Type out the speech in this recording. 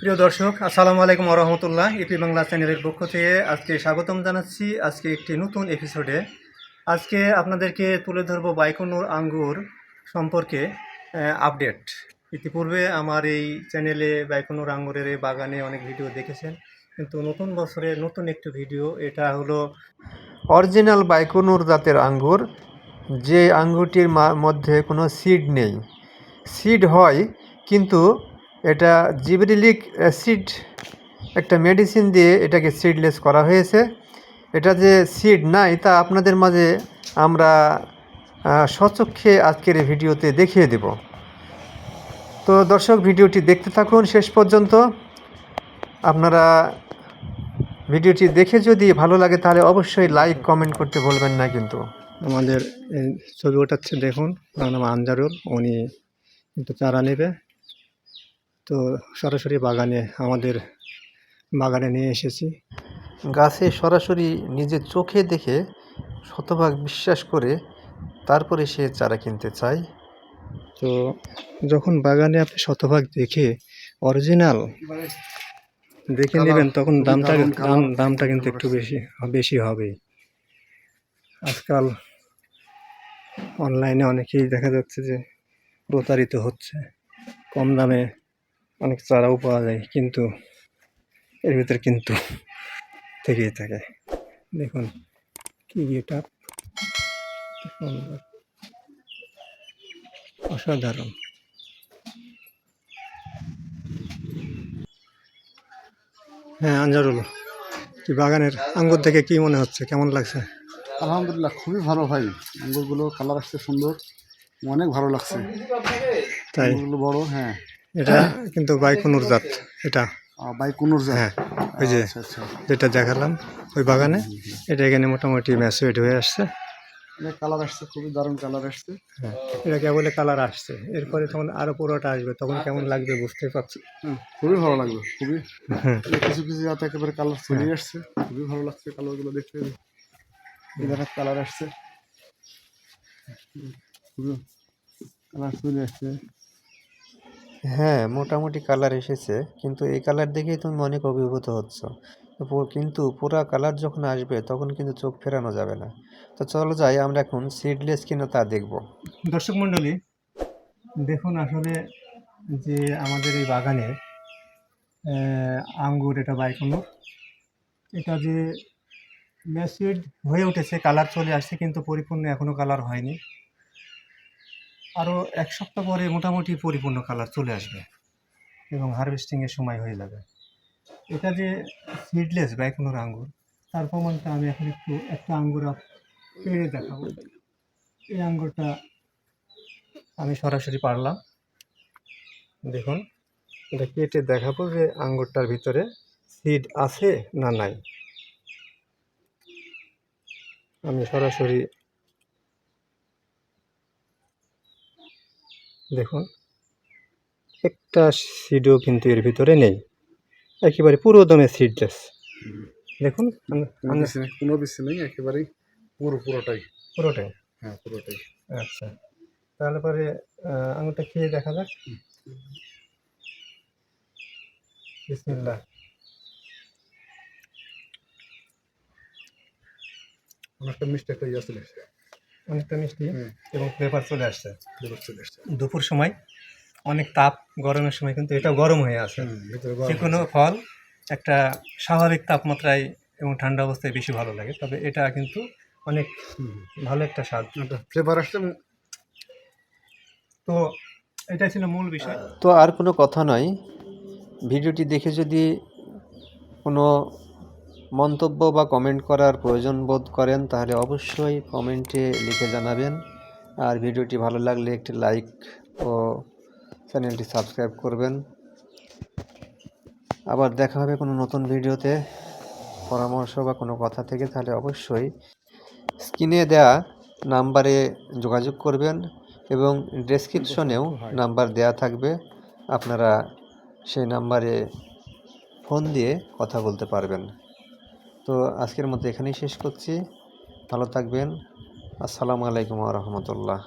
প্রিয় দর্শক, আসসালামু আলাইকুম রহমতুল্লাহ এপি বাংলা চ্যানেলের পক্ষ থেকে আজকে স্বাগতম জানাচ্ছি আজকে একটি নতুন এপিসোডে আজকে আপনাদেরকে তুলে ধরবো বাইকনুর আঙ্গুর সম্পর্কে আপডেট ইতিপূর্বে আমার এই চ্যানেলে বাইকনুর আঙ্গুরের বাগানে অনেক ভিডিও দেখেছেন, কিন্তু নতুন বছরে নতুন একটি ভিডিও এটা হলো অরিজিনাল বাইকনুর জাতের আঙ্গুর। যে আঙ্গুরটির মধ্যে কোনো সিড নেই। সিড হয়, কিন্তু এটা জিবরিলিক অ্যাসিড একটা মেডিসিন দিয়ে এটাকে সিডলেস করা হয়েছে। এটা যে সিড নাই তা আপনাদের মাঝে আমরা আহ, সচক্ষে আজকের এই ভিডিওতে দেখিয়ে দেব। তো দর্শক ভিডিওটি দেখতে থাকুন শেষ পর্যন্ত। আপনারা ভিডিওটি দেখে যদি ভালো লাগে তাহলে অবশ্যই লাইক কমেন্ট করতে বলবেন না কিন্তু। আমাদের ছবি ওঠাচ্ছে দেখুন তার নাম আনজারুল উনি কিন্তু চারা নেবে। তো সরাসরি বাগানে আমাদের বাগানে নিয়ে এসেছি। গাছে সরাসরি নিজের চোখে দেখে শতভাগ বিশ্বাস করে তারপরে সে চারা কিনতে চায়। তো যখন বাগানে আপনি শতভাগ দেখে অরিজিনাল দেখে নেবেন তখন দামটা দাম দামটা কিন্তু একটু বেশি বেশি হবেই আজকাল অনলাইনে অনেকেই দেখা যাচ্ছে যে প্রতারিত হচ্ছে কম দামে অনেক চারাও পাওয়া যায় কিন্তু এর ভিতরে কিন্তু থেকেই থাকে। দেখুন কি এটা। অসাধারণ। হ্যাঁ আঞ্জারুল কি বাগানের আঙ্গুর দেখে কি মনে হচ্ছে? কেমন লাগছে? আলহামদুলিল্লাহ খুবই ভালো ভাই। আঙ্গুরগুলো কালার আসছে সুন্দর অনেক ভালো লাগছে। তাই? বড় হ্যাঁ। এটা কিন্তু বাইকুনুর জাত এটা। বাই কুনুর যা হ্যাঁ ওই যে আচ্ছা আচ্ছা। যেটা দেখালাম ওই বাগানে এটা এখানে মোটামুটি ম্যাচুয়েট হয়ে আসছে। কালার আসছে খুবই দারুণ কালার আসছে। হ্যাঁ এটা কেবলে কালার আসছে। এরপরে তখন আরও পুরোটা আসবে তখন কেমন লাগবে বুঝতে পারছি। খুবই ভালো লাগবে খুবই। হ্যাঁ। কিছু কিছু জাত একেবারে কালার চলে আসছে খুবই ভালো লাগছে কালারগুলো দেখতে। কালার আসছে। খুবই কালার চলে আসছে। হ্যাঁ মোটামুটি কালার এসেছে। কিন্তু এই কালার দেখেই তুমি অনেক অভিভূত হচ্ছ। পু- কিন্তু পুরা কালার যখন আসবে, তখন কিন্তু চোখ ফেরানো যাবে না। তো চলো যাই, আমরা এখন সিডলেস কিনা তা দেখব। দর্শক মণ্ডলী, দেখুন আসলে যে আমাদের এই বাগানে আঙ্গুর, এটা বাইকুনুর, এটা যে ম্যাসিড হয়ে উঠেছে কালার চলে আসছে, কিন্তু পরিপূর্ণ এখনও কালার হয়নি। আরও এক সপ্তাহ পরে মোটামুটি পরিপূর্ণ কালার চলে আসবে এবং হারভেস্টিংয়ের সময় হয়ে যাবে। এটা যে সিডলেস বাইকুনোর আঙ্গুর, তার প্রমাণটা আমি এখন একটু, একটা আঙ্গুর পেড়ে দেখাবো। এই আঙ্গুরটা আমি সরাসরি পারলাম। দেখুন, এটা কেটে দেখাবো যে আঙ্গুরটার ভিতরে সিড আছে না নাই। আমি সরাসরি দেখুন একটা সিডও কিন্তু এর ভিতরে নেই। একেবারে পুরো দমে সিডলেস দেখুন কোনো বেশি নেই একেবারেই পুরো পুরোটাই। পুরোটাই? হ্যাঁ পুরোটাই। আচ্ছা। তাহলে পরে আঙুরটা খেয়ে দেখা যাক। বিসমিল্লাহ। অনেকটা মিষ্টি একটা ইয়ে অনেকটা মিষ্টি এবং ফ্লেভার চলে আসছে। চলে আসছে। দুপুর সময় অনেক তাপ গরমের সময় কিন্তু এটা গরম হয়ে আছে। যে কোনো ফল একটা স্বাভাবিক তাপমাত্রায় এবং ঠান্ডা অবস্থায় বেশি ভালো লাগে তবে এটা কিন্তু অনেক ভালো একটা স্বাদ। ফ্লেভার আসছে তো এটা ছিল মূল বিষয়। তো আর কোনো কথা নয়। ভিডিওটি দেখে যদি কোনো মন্তব্য বা কমেন্ট করার প্রয়োজন বোধ করেন, তাহলে অবশ্যই কমেন্টে লিখে জানাবেন। আর ভিডিওটি ভালো লাগলে একটি লাইক ও চ্যানেলটি সাবস্ক্রাইব করবেন। আবার দেখা হবে কোনো নতুন ভিডিওতে। পরামর্শ বা কোনো কথা থেকে, তাহলে অবশ্যই স্ক্রিনে দেয়া নাম্বারে যোগাযোগ করবেন এবং ডেসক্রিপশনেও নাম্বার দেয়া থাকবে। আপনারা সেই নাম্বারে ফোন দিয়ে কথা বলতে পারবেন। তো আজকের মতো এখানেই শেষ করছি। ভালো থাকবেন। আসসালামু আলাইকুম রহমতুল্লাহ।